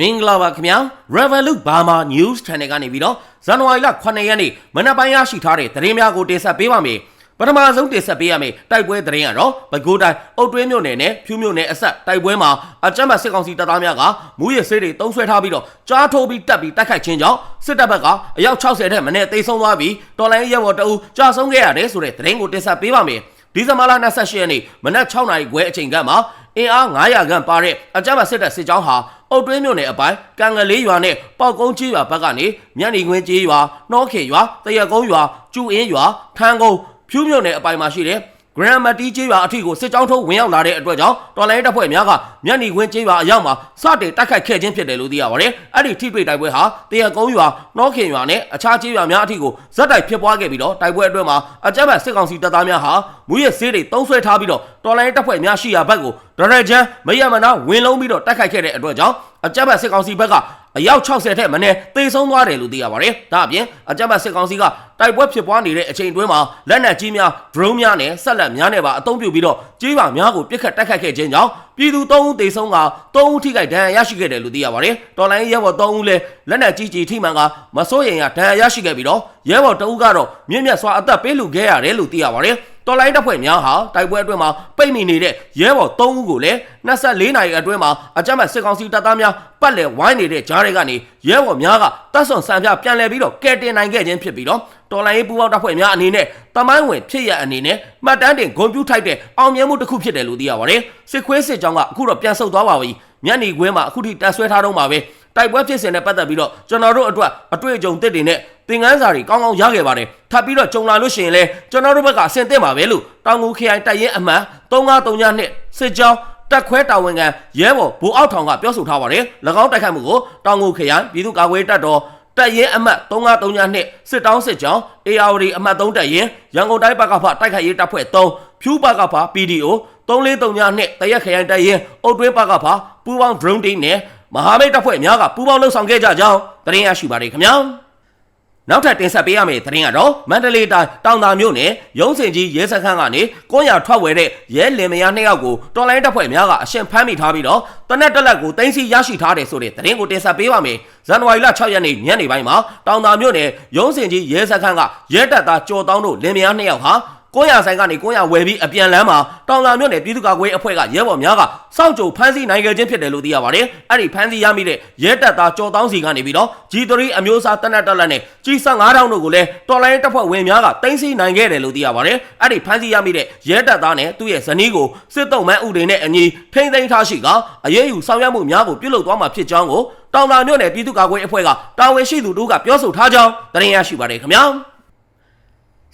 မင်္ဂလာပါခင်ဗျာ Revolut Burma News Channel ကနေပြီးတော့ဇန်နဝါရီလ9ရက်နေ့မနက်ပိုင်းရရှိထားတဲ့သတင်းများကိုတင်ဆက်ပေးပါမယ်ပထမဆုံးတင်ဆက်ပေးရမယ်တိုက်ပွဲသတင်းကတော့ပဲခူးတိုင်းအုတ်တွင်းမြို့နယ်နဲ့ဖြူးမြို့နယ်အဆက်တိုက်ပွဲမှာအကြမ်းဖက်စစ်ကောင်စီတပ်သားများကမူရစ်ဆေးတွေတုံးဆွဲထားပြီးတော့ကြားထိုးပြီးတက်ပြီးတိုက်ခိုက်ခြင်းကြောင့်စစ်တပ်ဘက်ကအယောက်60ထက်မနည်းတိတ်ဆုံးသွားပြီးတော်လိုင်းရဲဘော်တအူကြာဆုံးခဲ့ရတယ်ဆိုတဲ့သတင်းကိုတင်ဆက်ပေးပါမယ်ဒီဇင်ဘာလ28ရက်နေ့မနက်6နာရီခွဲအချိန်ကမှအင်အား900ခန့်ပါတဲ့အကြမ်းဖက်စစ်တပ်စစ်ကြောင်းဟာ အုတ်တွင်းမြို့နယ်အပိုင်းကံငလေးရွာနဲ့ပေါက်ကုန်းကြီးရွာဘက်ကနေမြန်နီခွင်းကြီးရွာနှောခေရွာတရက်ကုန်းရွာကျူအင်းရွာထန်းကုန်းဖြူးမြို့နယ်အပိုင်းမှာရှိတဲ့ ဂရန်မတီကျေးရွာအထိကိုစစ်ကြောင်းထုတ်ဝင်ရောက်လာတဲ့အတွက်ကြောင့်တော်လိုင်းတပ်ဖွဲ့များကမြန်နီခွင်းကျေးရွာအရောက်မှာစတင်တိုက်ခိုက်ခဲ့ခြင်းဖြစ်တယ်လို့သိရပါတယ်။အဲ့ဒီထိတွေ့တိုက်ပွဲဟာတရက်ကုန်းရွာနှောခင်ရွာနဲ့အခြားကျေးရွာများအထိကိုဇက်တိုက်ဖြစ်ပွားခဲ့ပြီးတော့တိုက်ပွဲအတွင်းမှာအကြမ်းဖက်စစ်ကောင်စီတပ်သားများဟာမူရစ်ဆေးတွေတုံးဆွဲထားပြီးတော့တော်လိုင်းတပ်ဖွဲ့များရှိရာဘက်ကိုဒရဂျန်မရမနာဝင်လုံးပြီးတော့တိုက်ခိုက်ခဲ့တဲ့အတွက်ကြောင့်အကြမ်းဖက်စစ်ကောင်စီဘက်က အယောက်60ထက်မနည်းသေဆုံးသွားတယ်လို့သိရပါတယ်။ဒါအပြင်အကြမ်းဖက်စစ်ကောင်စီကတိုက်ပွဲဖြစ်ပွားနေတဲ့အချိန်အတွင်းမှာလက်နက်ကြီးများ drone များနဲ့ဆက်လက်များနဲ့ပါအသုံးပြုပြီးတော့ကြေးပါများကိုပြစ်ခတ်တိုက်ခိုက်ခဲ့ခြင်းကြောင့်ပြည်သူ3ဦးသေဆုံးက3ဦးထိခိုက်ဒဏ်ရာရရှိခဲ့တယ်လို့သိရပါတယ်။တော်လိုင်းရဲဘော်3ဦးလည်းလက်နက်ကြီးကြီးထိမှန်ကမစိုးရင်ရဒဏ်ရာရရှိခဲ့ပြီးတော့ရဲဘော်2ဦးကတော့မြင့်မြတ်စွာအသက်ပေးလူခဲ့ရတယ်လို့သိရပါတယ်။ တော်လိုင်းတပ်ဖွဲ့များဟာတိုက်ပွဲအတွင်းမှာပိတ်မိနေတဲ့ရဲဘော်3ဦးကိုလည်း24နာရီအတွင်းမှာအကြမ်းဖက်စစ်ကောင်စီတပ်သားများပတ်လည်ဝိုင်းနေတဲ့ကြားတွေကနေရဲဘော်များကတပ်ဆွန်ဆန်ပြပြန်လည်ပြီးတော့ကဲတင်နိုင်ခဲ့ခြင်းဖြစ်ပြီးတော့တော်လိုင်းရေးပူးပေါင်းတပ်ဖွဲ့များအနေနဲ့တမိုင်းဝင်ဖြစ်ရအနေနဲ့မှတ်တမ်းတင်ဂုဏ်ပြုထိုက်တဲ့အောင်မြင်မှုတစ်ခုဖြစ်တယ်လို့သိရပါတယ်စစ်ခွေးစစ်ကြောင်းကအခုတော့ပြန်ဆုတ်သွားပါပြီညနေခွဲမှာအခုထိတက်ဆွဲထားတော့မှာပဲ တိုက်ပွဲဖြစ်စဉ်နဲ့ပတ်သက်ပြီးတော့ကျွန်တော်တို့အတွက်အတွေ့အကြုံသစ်တွေနဲ့သင်ခန်းစာတွေကောင်းကောင်းရခဲ့ပါတယ်ထပ်ပြီးတော့ကြုံလာလို့ရှိရင်လည်းကျွန်တော်တို့ဘက်ကအဆင်သင့်ပါပဲလို့တောင်ငူခရိုင်တိုက်ရင်အမှန်3932နှစ်စစ်ကြောင်းတက်ခွဲတာဝန်ခံရဲဘော်ဘိုးအောက်ထောင်ကပြောဆိုထားပါတယ်၎င်းတိုက်ခိုက်မှုကိုတောင်ငူခရိုင်ပြည်သူ့ကာကွယ်တပ်တော်တက်ရင်အမှတ်3932နှစ်စစ်တောင်းစစ်ကြောင်း ARD အမှတ်3တက်ရင်ရန်ကုန်တိုင်းဘက်ကဖတိုက်ခိုက်ရေးတပ်ဖွဲ့3ဖြူးဘက်ကဖ PDO 3432နှစ်တရက်ခရိုင်တက်ရင်အုတ်တွင်းဘက်ကဖပူပေါင်း drone team နဲ့ မဟာမိတ်တပ်ဖွဲ့များကပူးပေါင်းလှုပ်ဆောင်ခဲ့ကြကြောင်းသတင်းရရှိပါတယ်ခင်ဗျာနောက်ထပ်တင်ဆက်ပေးရမယ့်သတင်းကတော့မန္တလေးတိုင်းတောင်သာမြို့နယ်ရုံးစင်ကြီးရဲစခန်းကနေကိုရထွက်ဝဲတဲ့ရဲလင်မယားနှစ်ယောက်ကိုတော်လိုင်းတပ်ဖွဲ့များကအရှင်ဖမ်းမိထားပြီးတော့တနက်တက်လက်ကိုတင်စီရရှိထားတယ်ဆိုတဲ့သတင်းကိုတင်ဆက်ပေးပါမယ်ဇန်နဝါရီလ6ရက်နေ့ညနေပိုင်းမှာတောင်သာမြို့နယ်ရုံးစင်ကြီးရဲစခန်းကရဲတပ်သားကျော်တောင်းတို့လင်မယားနှစ်ယောက်ဟာ ကိုရဆိုင်ကနေကိုရဝယ်ပြီးအပြန်လန်းမှာတောင်လာမြို့နယ်ပြည်သူ့ကာကွယ်အဖွဲ့ကရဲဘော်များကစောင့်ကြိုဖမ်းဆီးနိုင်ခဲ့ခြင်းဖြစ်တယ်လို့သိရပါတယ်။အဲ့ဒီဖမ်းဆီးရမိတဲ့ရဲတပ်သားကျော်တောင်းစီကနေပြီးတော့ G3 အမျိုးအစားတနက်တက်လက်နဲ့ G15000 တို့ကိုလည်းတော်လိုင်းတပ်ဖွဲ့ဝင်များကတင်စီနိုင်ခဲ့တယ်လို့သိရပါတယ်။အဲ့ဒီဖမ်းဆီးရမိတဲ့ရဲတပ်သားနဲ့သူ့ရဲ့ဇနီးကိုစစ်တုံးမန်းဥတွေနဲ့အညီထိမ့်သိမ်းထားရှိကအရေးယူဆောင်ရွက်မှုများကိုပြုလုပ်သွားမှာဖြစ်ကြောင်းကိုတောင်လာမြို့နယ်ပြည်သူ့ကာကွယ်အဖွဲ့ကတာဝန်ရှိသူတို့ကပြောဆိုထားကြောင်းသတင်းရရှိပါတယ်ခင်ဗျာ။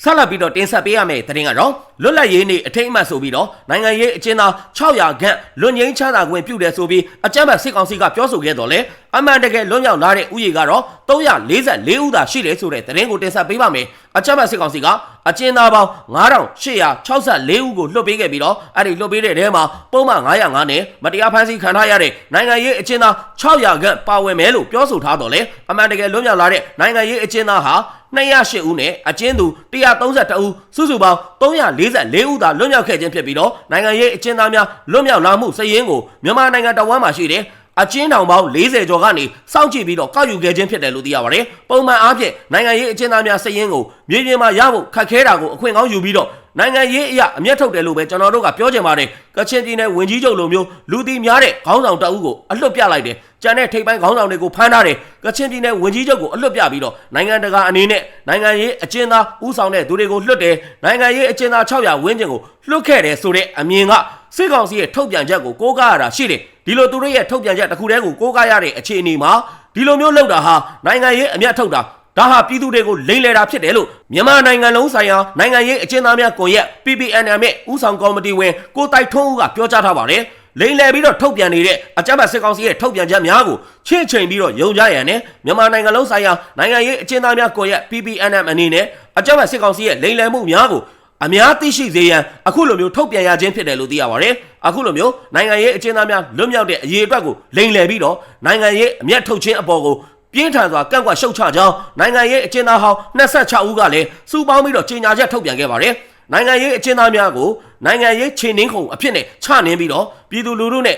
ဆက်လက်ပြီးတော့တင်ဆက်ပေးရမယ့်သတင်းကတော့လွတ်လပ်ရေးနေ့အထိမ်းအမှတ်ဆိုပြီးတော့နိုင်ငံရေးအကျဉ်းသား600ခန့်လွတ်ငင်းချမ်းသာခွင့်ပြုတယ်ဆိုပြီးအကြမ်းဖက်စစ်ကောင်စီကပြောဆိုခဲ့တော့လေအမှန်တကယ်လွတ်မြောက်လာတဲ့ဥယျာဉ်ကတော့344ဦးသာရှိတယ်ဆိုတဲ့သတင်းကိုတင်ဆက်ပေးပါမယ်အကြမ်းဖက်စစ်ကောင်စီကအကျဉ်းသားပေါင်း9864ဦးကိုလွှတ်ပေးခဲ့ပြီးတော့အဲ့ဒီလွှတ်ပေးတဲ့ထဲမှာပုံမှန်905နဲ့မတရားဖမ်းဆီးခံထားရတဲ့နိုင်ငံရေးအကျဉ်းသား600ခန့်ပါဝင်မယ်လို့ပြောဆိုထားတော့လေအမှန်တကယ်လွတ်မြောက်လာတဲ့နိုင်ငံရေးအကျဉ်းသားဟာ 208ဦးနဲ့အကျဉ်းသူ132ဦးစုစုပေါင်း344ဦးသာလွတ်မြောက်ခဲ့ခြင်းဖြစ်ပြီးတော့နိုင်ငံရေးအကျဉ်းသားများလွတ်မြောက်လာမှုစည်ရင်းကိုမြန်မာနိုင်ငံတဝမ်းမှာရှိတဲ့ အကျဉ်းထောင်ပေါင်း40ကျော်ကနေစောင့်ကြည့်ပြီးတော့ကောက်ယူခဲ့ခြင်းဖြစ်တယ်လို့သိရပါတယ်။ပုံမှန်အားဖြင့်နိုင်ငံရေးအကျဉ်းသားများစည်ရင်းကိုမြေပြင်မှာရဖို့ခက်ခဲတာကိုအခွင့်ကောင်းယူပြီးတော့နိုင်ငံရေးအရာအမျက်ထုတ်တယ်လို့ပဲကျွန်တော်တို့ကပြောချင်ပါတယ်။ကချင်ပြည်နယ်ဝင်ကြီးချုပ်လိုမျိုးလူတီများတဲ့ခေါင်းဆောင်တအုပ်ကိုအလွတ်ပြလိုက်တယ်။ကျန်တဲ့ထိပ်ပိုင်းခေါင်းဆောင်တွေကိုဖမ်းထားတယ်။ကချင်ပြည်နယ်ဝင်ကြီးချုပ်ကိုအလွတ်ပြပြီးတော့နိုင်ငံတကာအနေနဲ့နိုင်ငံရေးအကျဉ်းသားဥဆောင်တဲ့သူတွေကိုလွတ်တယ်။နိုင်ငံရေးအကျဉ်းသား600ဝန်းကျင်ကိုလွတ်ခဲ့တယ်ဆိုတဲ့အမြင်ကစစ်ကောင်စီရဲ့ထုတ်ပြန်ချက်ကိုကိုးကားရတာရှိတယ်။ ဒီလိုသူတို့ရဲ့ထုတ်ပြန်ချက်တစ်ခုတည်းကိုကိုးကားရတဲ့အခြေအနေမှာဒီလိုမျိုးလောက်တာဟာနိုင်ငံရေးအမျက်ထုတ်တာဒါဟာပြည်သူတွေကိုလိမ့်လဲတာဖြစ်တယ်လို့မြန်မာနိုင်ငံလုံးဆိုင်ရာနိုင်ငံရေးအကျဉ်းသားများကွန်ရက် PPNM ရဲ့ဥဆောင်ကော်မတီဝင်ကိုတိုက်ထွန်းဦးကပြောကြားထားပါတယ်လိမ့်လဲပြီးတော့ထုတ်ပြန်နေတဲ့အကြမ်းဖက်စစ်ကောင်စီရဲ့ထုတ်ပြန်ချက်များကိုချင့်ချိန်ပြီးတော့ယုံကြရန်နဲ့မြန်မာနိုင်ငံလုံးဆိုင်ရာနိုင်ငံရေးအကျဉ်းသားများကွန်ရက် PPNM အနေနဲ့အကြမ်းဖက်စစ်ကောင်စီရဲ့လိမ့်လဲမှုများကို အများသိရှိစေရန်အခုလိုမျိုးထုတ်ပြန်ရခြင်းဖြစ်တယ်လို့သိရပါတယ်။အခုလိုမျိုးနိုင်ငံရေးအကျဉ်းသားများလွတ်မြောက်တဲ့အရေးအတွက်ကိုလိမ်လည်ပြီးတော့နိုင်ငံရေးအမျက်ထုတ်ခြင်းအပေါ်ကိုပြင်းထန်စွာကန့်ကွက်ရှုတ်ချကြောင်းနိုင်ငံရေးအကျဉ်းသားဟောင်း26ဦးကလည်းစူပေါင်းပြီးတော့ကြေညာချက်ထုတ်ပြန်ခဲ့ပါတယ်။နိုင်ငံရေးအကျဉ်းသားများကိုနိုင်ငံရေးခြေနှင်းခုံအဖြစ်နဲ့ချနှင်းပြီးတော့ပြည်သူလူထုနဲ့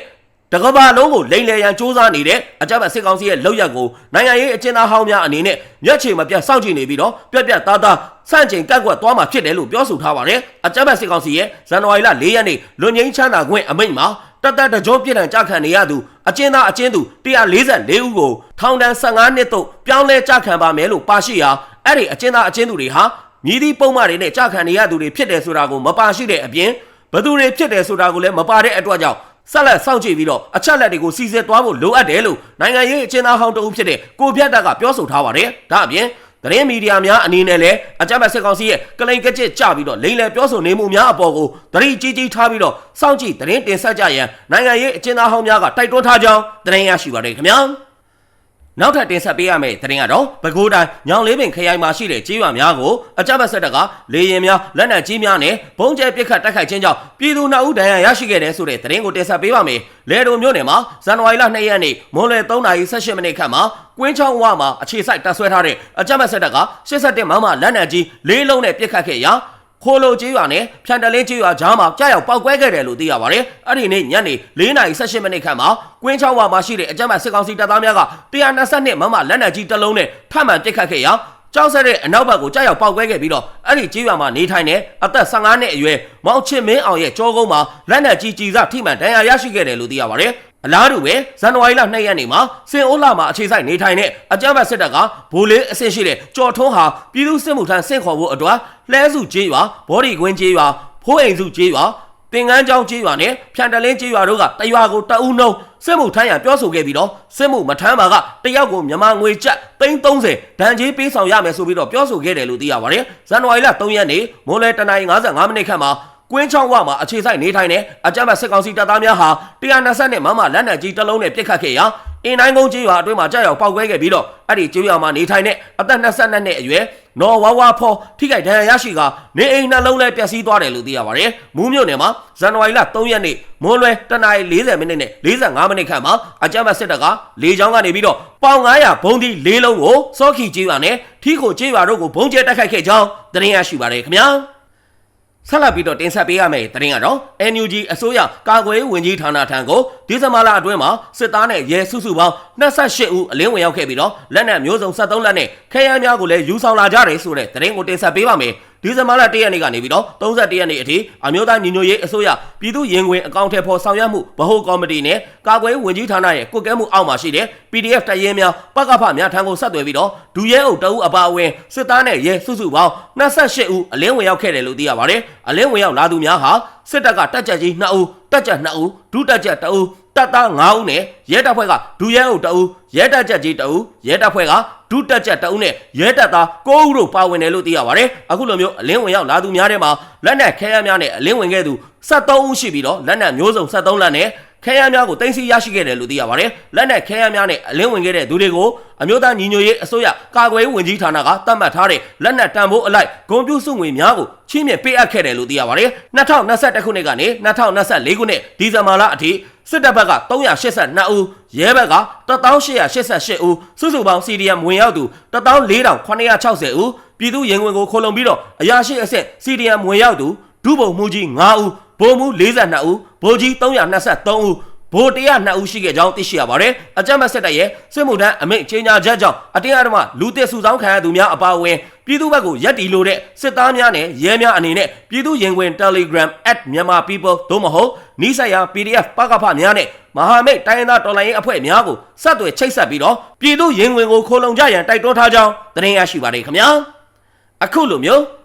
တကဘာလုံးကိုလိန်လေရန်စူးစမ်းနေတဲ့အကြမ်းဖက်စစ်ကောင်စီရဲ့လောက်ရက်ကိုနိုင်ငံရေးအကျဉ်းသားဟောင်းများအနေနဲ့မျက်ခြေမပြတ်စောင့်ကြည့်နေပြီးတော့ပြက်ပြက်သားသားစန့်ကျင်ကန့်ကွက်သွားမှာဖြစ်တယ်လို့ပြောဆိုထားပါတယ်အကြမ်းဖက်စစ်ကောင်စီရဲ့ဇန်နဝါရီလ၄ရက်နေ့လွန်ငင်းချမ်းသာခွင့်အမိန့်မှာတတ်တတ်တကြောပြစ်ဒဏ်ကြခံနေရသူအကျဉ်းသားအကျဉ်းသူ144ဦးကိုထောင်ဒဏ်15နှစ်သို့ပြောင်းလဲကြခံပါမယ်လို့ပါရှိရာအဲ့ဒီအကျဉ်းသားအကျဉ်းသူတွေဟာမြည်သည့်ပုံမှန်တွေနဲ့ကြခံနေရသူတွေဖြစ်တယ်ဆိုတာကိုမပါရှိတဲ့အပြင်ဘသူတွေဖြစ်တယ်ဆိုတာကိုလည်းမပါတဲ့အတွက်ကြောင့် ဆက်လက်စောင့်ကြည့်ပြီးတော့အချက်လက်တွေကိုစီစစ်သွားဖို့လိုအပ်တယ်လို့နိုင်ငံရေးအကျဉ်းသားဟောင်းတဦးဖြစ်တဲ့ကိုဖြတ်တက်ကပြောဆိုထားပါတယ်။ဒါအပြင်သတင်းမီဒီယာများအနေနဲ့လည်းအကြမ်းဖက်စစ်ကောင်စီရဲ့ကလိန်ကကြစ်ကြပြီးတော့လိမ့်လည်ပြောဆိုနေမှုများအပေါ်ကိုသတိကြီးကြီးထားပြီးတော့စောင့်ကြည့်သတင်းတင်ဆက်ကြရန်နိုင်ငံရေးအကျဉ်းသားဟောင်းများကတိုက်တွန်းထားကြောင်းသတင်းရရှိပါတယ်ခင်ဗျာ။ နောက်ထပ်တင်ဆက်ပေးရမယ့်သတင်းကတော့ပဲခူးတိုင်းညောင်လေးပင်ခရိုင်မှာရှိတဲ့ကြေးရွာများကိုအကြမ်းဖက်စစ်တပ်ကလေရင်များလက်နက်ကြီးများနဲ့ဘုံကျဲပစ်ခတ်တိုက်ခိုက်ခြင်းကြောင့်ပြည်သူနှစ်ဦးဒဏ်ရာရရှိခဲ့တဲ့ဆိုတဲ့သတင်းကိုတင်ဆက်ပေးပါမယ်။လေတုံမြို့နယ်မှာဇန်နဝါရီလ2ရက်နေ့မွန်လွယ်3:18မိနစ်ခန့်မှာကွင်းချောင်းဝမှာအခြေစိုက်တပ်ဆွဲထားတဲ့အကြမ်းဖက်စစ်တပ်က87မမလက်နက်ကြီးလေးလုံးနဲ့ပစ်ခတ်ခဲ့ရာ ခိုလိုကျေးရွာနဲ့ဖြန်တလင်းကျေးရွာကြားမှာကြားရောက်ပောက်ကွဲခဲ့တယ်လို့သိရပါတယ်။အဲ့ဒီနေ့ညနေ4:18မိနစ်ခန့်မှာကွင်းချောင်းဝမှာရှိတဲ့အကြမ်းဖက်စစ်ကောင်စီတပ်သားများက122မမလက်နက်ကြီးတစ်လုံးနဲ့ထပ်မံပစ်ခတ်ခဲ့ရာကြောက်ဆက်တဲ့အနောက်ဘက်ကိုကြားရောက်ပောက်ကွဲခဲ့ပြီးတော့အဲ့ဒီကျေးရွာမှာနေထိုင်တဲ့အသက်15နှစ်အရွယ်မောင်ချစ်မင်းအောင်ရဲ့ကြောကုန်းမှာလက်နက်ကြီးကြီးစားထိမှန်ဒဏ်ရာရရှိခဲ့တယ်လို့သိရပါတယ်။ အလားတူပဲဇန်နဝါရီလ2ရက်နေ့မှာစင်အိုးလာမှာအခြေစိုက်နေထိုင်တဲ့အကြမ်းဖက်စစ်တပ်ကဗိုလ်လေးအဆင့်ရှိတဲ့ကြော်ထွန်းဟာပြည်သူစစ်မှုထမ်းဆင့်ခေါ်ဖို့အတွက်လှဲစုကျေးရွာဘော်ဒီကွင်းကျေးရွာဖိုးအိမ်စုကျေးရွာသင်္ကန်းကျောင်းကျေးရွာနဲ့ဖြန်တလင်းကျေးရွာတို့ကတရွာကိုတအူးနှုံးစစ်မှုထမ်းရန်ပြောဆိုခဲ့ပြီးတော့စစ်မှုမထမ်းပါကတယောက်ကိုမြန်မာငွေကျပ်330ဒဏ်ကြေးပေးဆောင်ရမယ်ဆိုပြီးတော့ပြောဆိုခဲ့တယ်လို့သိရပါတယ်။ဇန်နဝါရီလ3ရက်နေ့မိုးလဲတနင်္လာ55မိနစ်ခန့်မှာ ကွင်းချောင်းဝမှာအခြေစိုက်နေထိုင်တဲ့အကြမ်းဖက်စစ်ကောင်စီတပ်သားများဟာ120နဲ့မမလက်နက်ကြီးတစ်လုံးနဲ့ပစ်ခတ်ခဲ့ရာအင်းတိုင်းကုန်းကျေးရွာအတွင်းမှာကြောက်ရောက်ပောက်ကွဲခဲ့ပြီးတော့အဲ့ဒီကျေးရွာမှာနေထိုင်တဲ့အသက်22နှစ်အရွယ်နော်ဝါဝါဖောထိခိုက်ဒဏ်ရာရရှိကနေအိမ်နှလုံးလဲပျက်စီးသွားတယ်လို့သိရပါတယ်။မူးမြို့နယ်မှာဇန်နဝါရီလ3ရက်နေ့မွန်းလွဲတနင်္လာ40မိနစ်နဲ့45မိနစ်ခန့်မှာအကြမ်းဖက်စစ်တပ်ကလေကြောင်းကနေပြီးတော့ပေါင်900ဘုံဒီ၄လုံးကိုစောခီကျေးရွာနဲ့ထီကိုကျေးရွာတို့ကိုဘုံကျဲတိုက်ခိုက်ခဲ့ကြောင်းသတင်းရရှိပါတယ်ခင်ဗျာ။ ဆက်လက်ပြီးတော့တင်ဆက်ပေးရမယ့်သတင်းကတော့ NUG အစိုးရကာကွယ်ရေးဝန်ကြီးဌာနထံကိုဒီဇင်ဘာလအတွင်းမှာစစ်သားနဲ့ရဲစုစုပေါင်း28ဦးအလင်းဝင်ရောက်ခဲ့ပြီးတော့လက်နက်မျိုးစုံ73လက်နဲ့ခဲယမ်းများကိုလည်းယူဆောင်လာကြတယ်ဆိုတဲ့သတင်းကိုတင်ဆက်ပေးပါမယ် ဒီဇင်ဘာလ1ရက်နေ့ကနေပြီးတော့31ရက်နေ့အထိအမျိုးသားညီညွတ်ရေးအစိုးရပြည်သူ့ရင်ဝင်အကောင့်ထဲပေါ်ဆောင်ရွက်မှုဗဟိုကော်မတီနဲ့ကာကွယ်ရေးဝန်ကြီးဌာနရဲ့ကွက်ကဲမှုအောက်မှာရှိတဲ့ PDF တရဲများပကဖများထံကိုဆက်သွယ်ပြီးတော့ဒူရဲအုပ်တအုပ်အပါအဝင်စစ်သားနဲ့ရဲစုစုပေါင်း28ဦးအလင်းဝင်ရောက်ခဲ့တယ်လို့သိရပါတယ်အလင်းဝင်ရောက်လာသူများဟာစစ်တပ်ကတက်ကြကြီး2ဦးတက်ကြ2ဦးဒုတက်ကြ2ဦး တပ်သား9ဦးနဲ့ရဲတပ်ဖွဲ့ကဒူရဲအုပ်2ဦးရဲတပ်ကြကြီး2ဦးရဲတပ်ဖွဲ့ကဒုတက်ကြ2ဦးနဲ့ရဲတပ်သား9ဦးတို့ပါဝင်တယ်လို့သိရပါတယ်အခုလိုမျိုးအလင်းဝင်ရောက်လာသူများထဲမှာလက်နက်ခဲယမ်းများနဲ့အလင်းဝင်ခဲ့သူ73ဦးရှိပြီးတော့လက်နက်မျိုးစုံ73လက်နဲ့ ခဲယမ်းများကိုတင်စီရရှိခဲ့တယ်လို့သိရပါတယ်။လက်နက်ခဲယမ်းများနဲ့အလင်းဝင်ခဲ့တဲ့သူတွေကိုအမျိုးသားညီညွတ်ရေးအစိုးရကာကွယ်ရေးဝန်ကြီးဌာနကသတ်မှတ်ထားတဲ့လက်နက်တန်ဖိုးအလိုက်ဂုံပြူစုငွေများကိုချီးမြှင့်ပေးအပ်ခဲ့တယ်လို့သိရပါတယ်။2021ခုနှစ်ကနေ2024ခုနှစ်ဒီဇင်ဘာလအထိစစ်တပ်ဘက်က382ဦးရဲဘက်က1888ဦးစုစုပေါင်း CDM ဝင်ရောက်သူ14960ဦးပြည်သူရင်ဝင်ကိုခိုလုံပြီးတော့အရာရှိအဆင့် CDM ဝင်ရောက်သူဒုဗိုလ်မှူးကြီး9ဦး ဗိုလ်မှူး42ဦးဗိုလ်ကြီး323ဦးဗိုလ်102ဦးရှိခဲ့ကြောင်းသိရှိရပါတယ်။အကြမ်းဖက်စစ်တပ်ရဲ့စစ်မှုထမ်းအမိန့်ကြေညာချက်ကြောင့်အတင်းအဓမ္မလူသစ်စုဆောင်းခံရသူများအပါအဝင်ပြည်သူ့ဘက်ကိုရက်တီလိုတဲ့စစ်သားများနဲ့ရဲများအနေနဲ့ပြည်သူရင်ဝင် Telegram @myanmarpeople တို့မဟုတ်နီးစပ်ရာ PDF ပကဖများနဲ့မဟာမိတ်တိုင်းရင်းသားတော်လှန်ရေးအဖွဲ့များကိုဆက်သွယ်ချိတ်ဆက်ပြီးတော့ပြည်သူရင်ဝင်ကိုခိုလုံကြရန်တိုက်တွန်းထားကြောင်းသတင်းရရှိပါတယ်ခင်ဗျာ။အခုလိုမျိုး